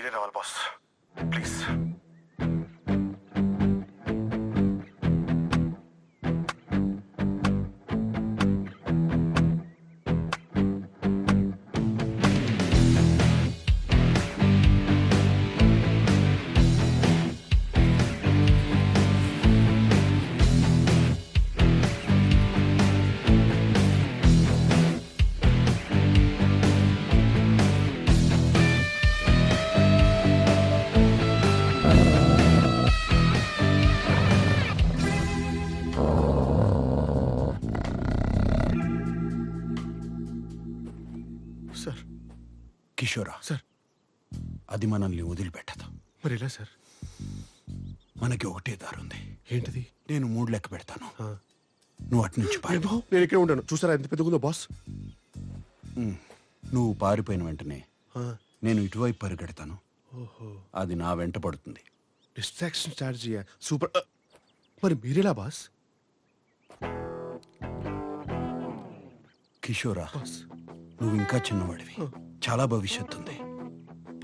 million dollars, boss. Please. కిషోరా sir. అది మనల్ని వదిలిపెట్టదు. మరి ఎలా సార్? మనకి ఒకటే దారుంది. ఏంటిది? నేను మూడు లెక్క పెడతాను. నువ్వు అటు నుంచి నేను ఇక్కడే ఉంటాను. చూసారా ఎంత పెద్దగుందో బాస్? నువ్వు పారిపోయిన వెంటనే నేను ఇటువైపు పరిగెడతాను. ఓహో. అది నా వెంట పడుతుంది. డిస్ట్రాక్షన్ స్ట్రాటజీ సూపర్ మరి మీరెలా బాస్? కిషోరా నువ్వు ఇంకా చిన్నవాడివి. చాలా భవిష్యత్తు ఉంది.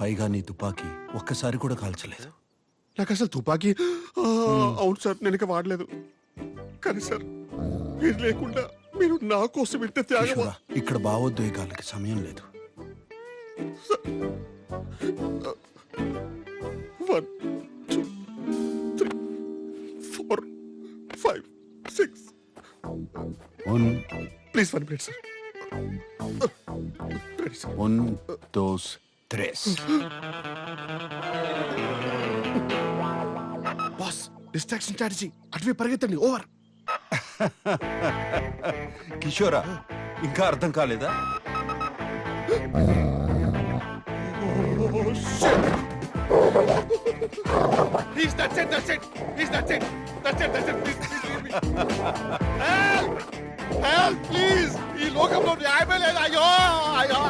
పైగా నీ తుపాకీ ఒక్కసారి కూడా కాల్చలేదు. నాకు అసలు తుపాకీ అవును సార్ నేను ఇక వాడలేదు. కానీ సార్ మీరు లేకుండా మీరు నా కోసం ఇంత త్యాగం కిషోరా ఇక్కడ భావోద్వేగాలకి సమయం లేదు. One two three four five six. Please one minute sir. ఉన్ దోస్ త్రెస్ బాస్ డిస్ట్రాక్షన్ స్ట్రాటజీ అటువే పరిగెత్తండి ఓవర్ కిషోరా ఇంకా అర్థం కాలేదా Please, that's it, that's it. Please, that's it. That's it, that's it. Please, please leave me. Help! Help, please! ఈ లోకంలో న్యాయమే లేదు అయ్యో అయ్యో.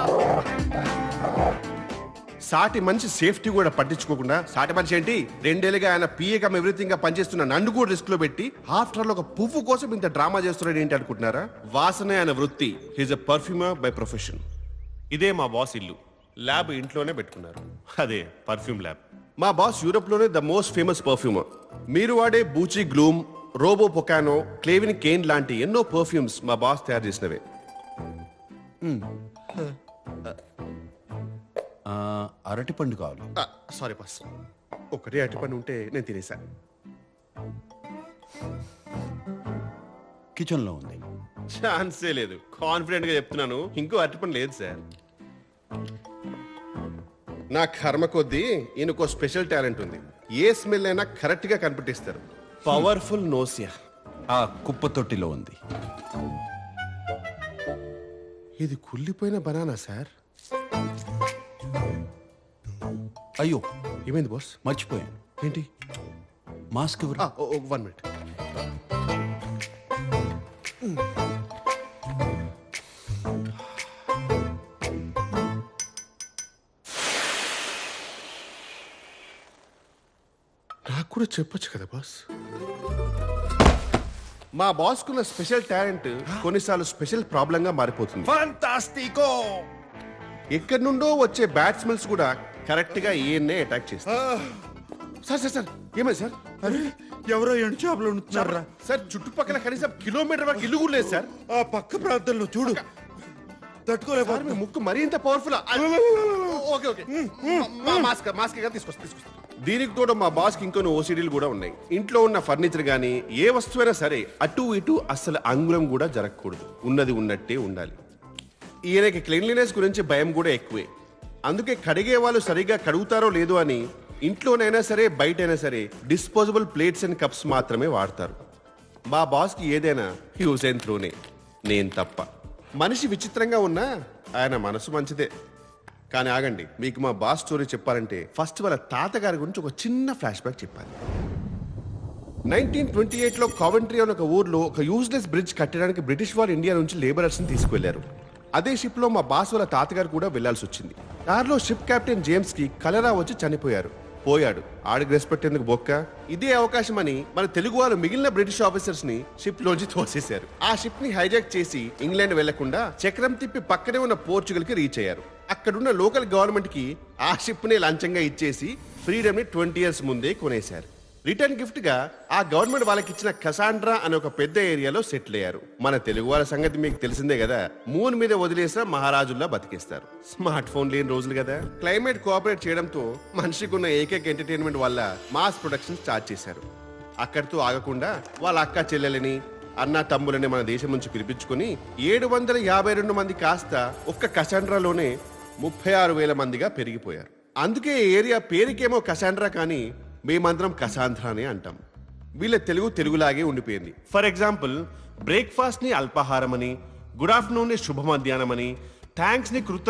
సాటి మనిషి సేఫ్టీ కూడా పట్టించుకోకుండా సాటి మనిషి ఏంటి? రెండేళ్ళుగా ఆయన పిఏకం ఎవ్రీథింగ్గా పనిచేస్తున్న నన్ను కూడా రిస్క్లో పెట్టి ఆఫ్టర్ ఒక పువ్వు కోసం ఇంత డ్రామా చేస్తున్నాడు ఏంటి అనుకుంటున్నారా? వాసనే ఆయన వృత్తి. He's a perfumer by profession ఇదే మా బాస్ ఇల్లు. ల్యాబ్ ఇంట్లోనే పెట్టుకున్నారు. అదే పర్ఫ్యూమ్ ల్యాబ్ మా బాస్ యూరోప్లోనే ద మోస్ట్ ఫేమస్ పర్ఫ్యూమర్ మీరు వాడే బూచి గ్లూమ్ రోబో పొకానో క్లేవిన్ కేన్ లాంటి ఎన్నో పర్ఫ్యూమ్స్ మా బాస్ తయారు చేసినవే. ఆ, అరటి పండు కావాలి సారీ బాస్. ఒకటే అటు పని ఉంటే నేను తినేసా. కిచెన్లో ఉంది. ఛాన్సే లేదు. కాన్ఫిడెంట్గా చెప్తున్నాను. ఇంకో అరటి పని లేదు సార్. నా కర్మ కొద్దీ ఈయనకో స్పెషల్ టాలెంట్ ఉంది. ఏ స్మెల్ అయినా కరెక్ట్గా కనిపెట్టిస్తారు. Powerful nausea. ఆ కుప్ప తొట్టిలో ఉంది. ఇది కుళ్ళిపోయిన బనానా సార్. అయ్యో. ఏమైంది బాస్? మర్చిపోయాను. ఏంటి? మాస్క్ ఎవరు? One minute. నాకు కూడా చెప్పొచ్చు కదా బాస్? మా బాస్ కున్న స్పెషల్ టాలెంట్ కొన్నిసార్లు స్పెషల్ ప్రాబ్లం గా మారిపోతుంది. ఫంటాస్టికో ఎక్కడి నుండో వచ్చే బ్యాట్స్మెన్స్ కూడా కరెక్ట్గా ఈయన్నే అటాక్ చేస్తారు సార్ సార్ సార్ ఏమైంది సార్? అరే ఎవరో ఎండు చేపలు ఉంటున్నారా? సార్ చుట్టుపక్కల కనీసం కిలోమీటర్ వరకు ఇల్లు కూడా లేదు సార్. ఆ పక్క ప్రాంతంలో చూడు. తట్టుకోలేకపోతున్నా. మీ ముక్కు మరీ ఇంత powerful okay okay. Mask mask తీసుకొస్తా తీసుకొస్తా. దీనికి తోడు మా బాస్కి ఇంకొన్ని ఓసీడీలు కూడా ఉన్నాయి. ఇంట్లో ఉన్న ఫర్నిచర్ కానీ ఏ వస్తువైనా సరే అటు ఇటు అస్సలు అంగుళం కూడా జరగకూడదు. ఉన్నది ఉన్నట్టే ఉండాలి. ఈయనకి క్లీన్లీనెస్ గురించి భయం కూడా ఎక్కువే. అందుకే కడిగే వాళ్ళు సరిగ్గా కడుగుతారో లేదో అని ఇంట్లోనైనా సరే బయటైనా సరే డిస్పోజబుల్ ప్లేట్స్ అండ్ కప్స్ మాత్రమే వాడతారు. మా బాస్కి ఏదైనా హ్యూస్ అండ్ త్రూనే. నేను తప్ప. మనిషి విచిత్రంగా ఉన్నా ఆయన మనసు మంచిదే. కానీ ఆగండి. మీకు మా బాస్ స్టోరీ చెప్పాలంటే ఫస్ట్ వాళ్ళ తాతగారి గురించి ఒక చిన్న ఫ్లాష్ బ్యాక్ చెప్పాలి. నైన్టీన్ ట్వంటీ ఎయిట్లో కావెంట్రీ అనే ఒక ఊర్లో ఒక యూజ్లెస్ బ్రిడ్జ్ కట్టడానికి బ్రిటిష్ వారు ఇండియా నుంచి లేబరర్స్ని తీసుకువెళ్ళారు. అదే షిప్లో మా బాస్ వాళ్ళ తాతగారు కూడా వెళ్ళాల్సి వచ్చింది. కార్లో షిప్ కెప్టెన్ జేమ్స్కి కలరా వచ్చి చనిపోయారు. పోయాడు. ఆడికి రెస్పెక్ట్ ఎందుకు బొక్క? ఇదే అవకాశం అని మన తెలుగు వాళ్ళు మిగిలిన బ్రిటిష్ ఆఫీసర్స్ని షిప్ లోంచి తోసేశారు. ఆ షిప్ని హైజాక్ చేసి ఇంగ్లాండ్ వెళ్ళకుండా చక్రం తిప్పి పక్కనే ఉన్న పోర్చుగల్కి రీచ్ అయ్యారు. అక్కడున్న లోకల్ గవర్నమెంట్కి ఆ షిప్ని లంచంగా ఇచ్చేసి ఫ్రీడమ్ని ట్వంటీ ఇయర్స్ ముందే కొనేశారు. రిటర్న్ గిఫ్ట్గా ఆ గవర్నమెంట్ వాళ్ళకి ఇచ్చిన కసాండ్రా అనే ఒక పెద్ద ఏరియాలో సెటిల్ అయ్యారు. మన తెలుగు వాళ్ళ సంగతి మీకు తెలిసిందే కదా మూన్ మీద వదిలేసిన మహారాజుల్లా బతికేస్తారు. స్మార్ట్ ఫోన్ లేని రోజులు కదా. క్లైమేట్ కోఆపరేట్ చేయడంతో మనిషికి ఉన్న ఏకైక ఎంటర్టైన్మెంట్ వల్ల మాస్ ప్రొడక్షన్ స్టార్ట్ చేశారు. అక్కడితో ఆగకుండా వాళ్ళ అక్క చెల్లెలని అన్న తమ్ములని మన దేశం నుంచి పిలిపించుకొని ఏడు వందల యాభై రెండు మంది కాస్త ఒక్క కసాండ్రాలోనే ముప్పై ఆరు వేల మందిగా పెరిగిపోయారు. అందుకే ఏరియా పేరుకేమో కసాండ్రా కానీ మేమందరం కసాంధ్ర అని అంటాం. వీళ్ళ తెలుగు తెలుగులాగే ఉండిపోయింది. ఫర్ ఎగ్జాంపుల్ బ్రేక్ఫాస్ట్ని అల్పాహారమని అల్పాహారం అని గుడ్ ఆఫ్టర్నూన్ని శుభ మధ్యాహ్నం అని కృత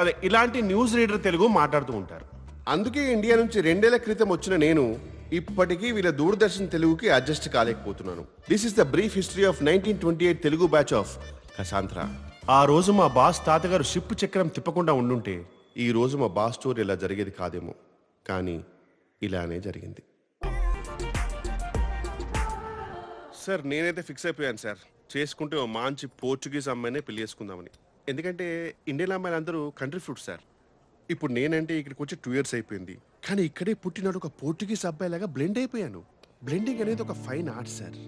అదే ఇలాంటి న్యూస్ రీడర్ తెలుగు మాట్లాడుతూ ఉంటారు. అందుకే ఇండియా నుంచి రెండేళ్ళ క్రితం వచ్చిన నేను ఇప్పటికీ వీళ్ళ దూరదర్శన్ తెలుగుకి adjust కాలేకపోతున్నాను. This is the brief history of nineteen twenty eight Telugu batch of Cassandra. ఆ రోజు మా బాస్ తాతగారు షిప్ చక్రం తిప్పకుండా ఉండుంటే ఈ రోజు మా బాస్ స్టోరీ ఇలా జరిగేది కాదేమో. కానీ ఇలానే జరిగింది. సార్ నేనైతే ఫిక్స్ అయిపోయాను సార్. చేసుకుంటే ఓ మంచి పోర్చుగీస్ అమ్మాయినే పెళ్ళి చేసుకుందామని. ఎందుకంటే ఇండియన్ అమ్మాయిలు అందరూ కంట్రీ ఫ్రూట్ సార్. ఇప్పుడు నేనంటే ఇక్కడికి వచ్చి టూ ఇయర్స్ అయిపోయింది. కానీ ఇక్కడే పుట్టినాడు ఒక పోర్చుగీస్ అబ్బాయి లాగా బ్లెండ్ అయిపోయాను. బ్లెండింగ్ అనేది ఒక ఫైన్ ఆర్ట్ సార్.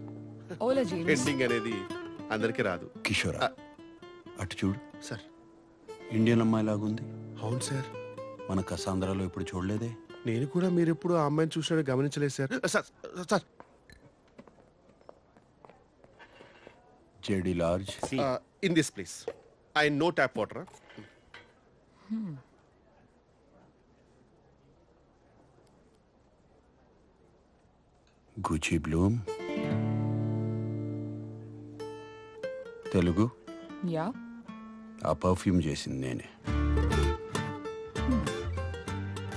ఎండింగ్ అనేది అందరికీ రాదు. కిషోరా అటు చూడు. సార్. ఇండియన్ అమ్మాయి లాగుంది అవును సార్. మన కసాంధ్రాలో ఇప్పుడు చూడలేదే? నేను కూడా మీరు ఎప్పుడు ఆ అమ్మాయిని చూసినట్టు గమనించలేదు sir. Sir sir JD large. In this place I know tap water Gucci Bloom. Telugu? Yeah? ఆ పర్ఫ్యూమ్ చేసింది నేనే.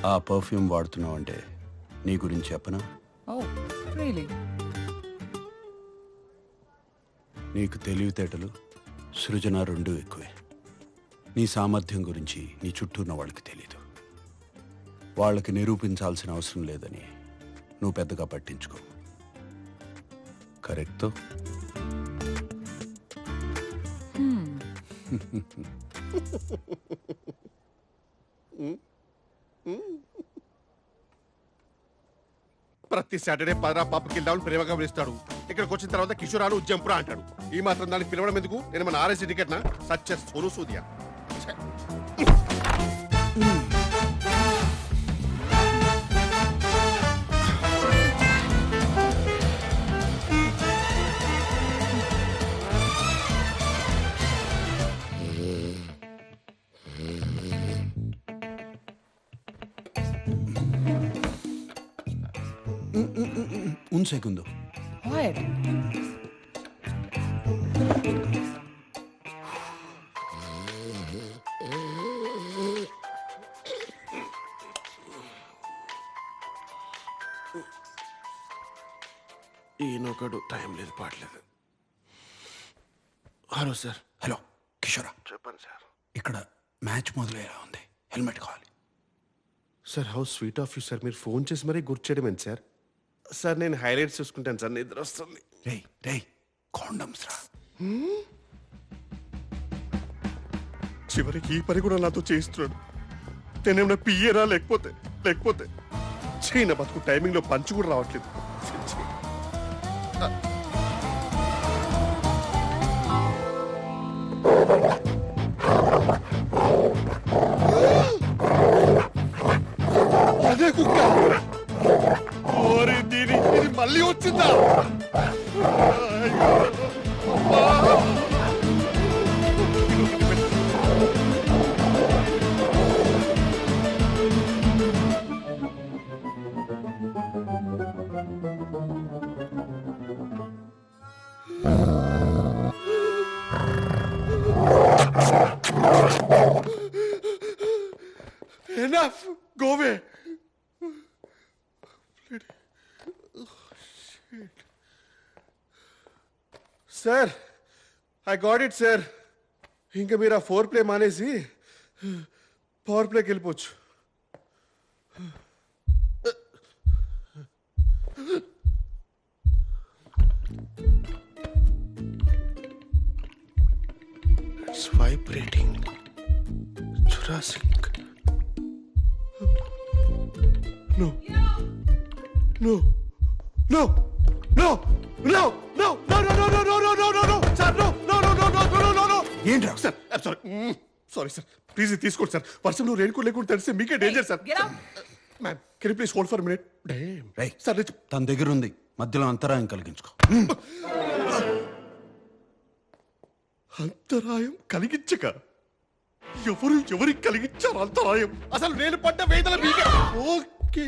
ఆ పర్ఫ్యూమ్ వాడుతున్నావు అంటే నీ గురించి చెప్పనా? Oh? నీకు తెలివితేటలు సృజన రెండు ఎక్కువే. నీ సామర్థ్యం గురించి నీ చుట్టూ ఉన్న వాళ్ళకి తెలీదు. వాళ్ళకి నిరూపించాల్సిన అవసరం లేదని నువ్వు పెద్దగా పట్టించుకో. కరెక్టో? ప్రతి సాటర్డే పదరా పాపకి వెళ్దామని ప్రేమగా పిలుస్తాడు. ఇక్కడికి వచ్చిన తర్వాత కిషోరాలు జంపురా అంటాడు. ఈ మాత్రం దానికి పిలవడం ఎందుకు? నేను మన ఆర్ఎస్ టికెట్ సచ్చ సోను సూదియా. Un segundo. What? ఈయనొకడు టైం లేదు పాటలేదు హలో సార్. హలో కిషోరా. చెప్పండి సార్. ఇక్కడ మ్యాచ్ మొదలయ్యేలా ఉంది. హెల్మెట్ కావాలి. Sir how sweet of you sir. మీరు ఫోన్ చేసి మరీ గుర్తు చేయడం ఏంటి సార్? సార్ నేను హైలైట్స్ చూసుకుంటాను సార్ నిద్ర వస్తుంది. రేయ్ రేయ్ కాండమ్స్ రా. చివరికి ఈ పని కూడా నాతో చేయిస్తున్నాడు. నేనేమన్నా పియ్యరా లేకపోతే? లేకపోతే? చైనా బతుకు టైమింగ్లో పంచి కూడా రావట్లేదు. గాట్ ఇట్ సార్ ఇంకా మీరు ఆ ఫోర్ ప్లే మానేసి పవర్ ప్లేకి వెళ్ళిపోవచ్చు It's vibrating. Jurassic. No. No. No. No. No. No. No. No. No. No. No. No. No. No. ఏంట్రా? Sir sorry sorry sir please తీసుకోండి సార్ వర్షంలో రెయిన్ కోట్ లేకుండా తెలిస్తే మీకే danger sir. Ma'am can please hold for minute రేయ్. Sir తన దగ్గర ఉంది మధ్యలో అంతరాయం కలిగించుకో. అంతరాయం కలిగించక. ఎవరు ఎవరికి కలిగించారు అంతరాయం? అసలు నేను పడ్డ వేదన మీకే. Okay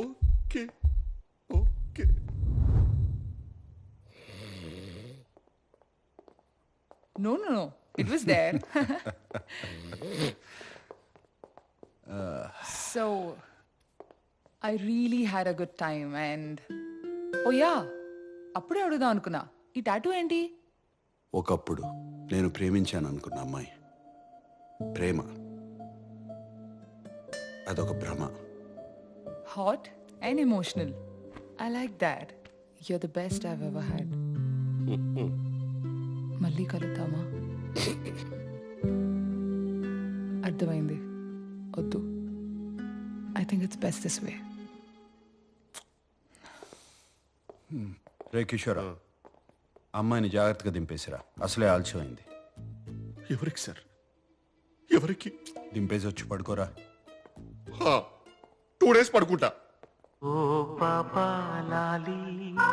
okay okay. No, no, no. It was there. so, I really had a good time and. Oh, yeah. అప్పుడే అడుగుదాం అనుకున్నా ఈ టాటూ ఏంటి ఒకప్పుడు నేను ప్రేమించాను అనుకున్న అమ్మాయి ప్రేమ అదొక భ్రమ hot and emotional I like that you're the best I've ever had మళ్ళీ కలుద్దామా? అర్థమైంది. వద్దు. I think it's best this way రే కిషోర్ అమ్మాయిని జాగ్రత్తగా దింపేసిరా. అసలే ఆలస్యమైంది. ఎవరికి సార్? ఎవరికి? దింపేసి వచ్చి పడుకోరా టూ డేస్ పడుకుంటా. ఓ పాప లాలి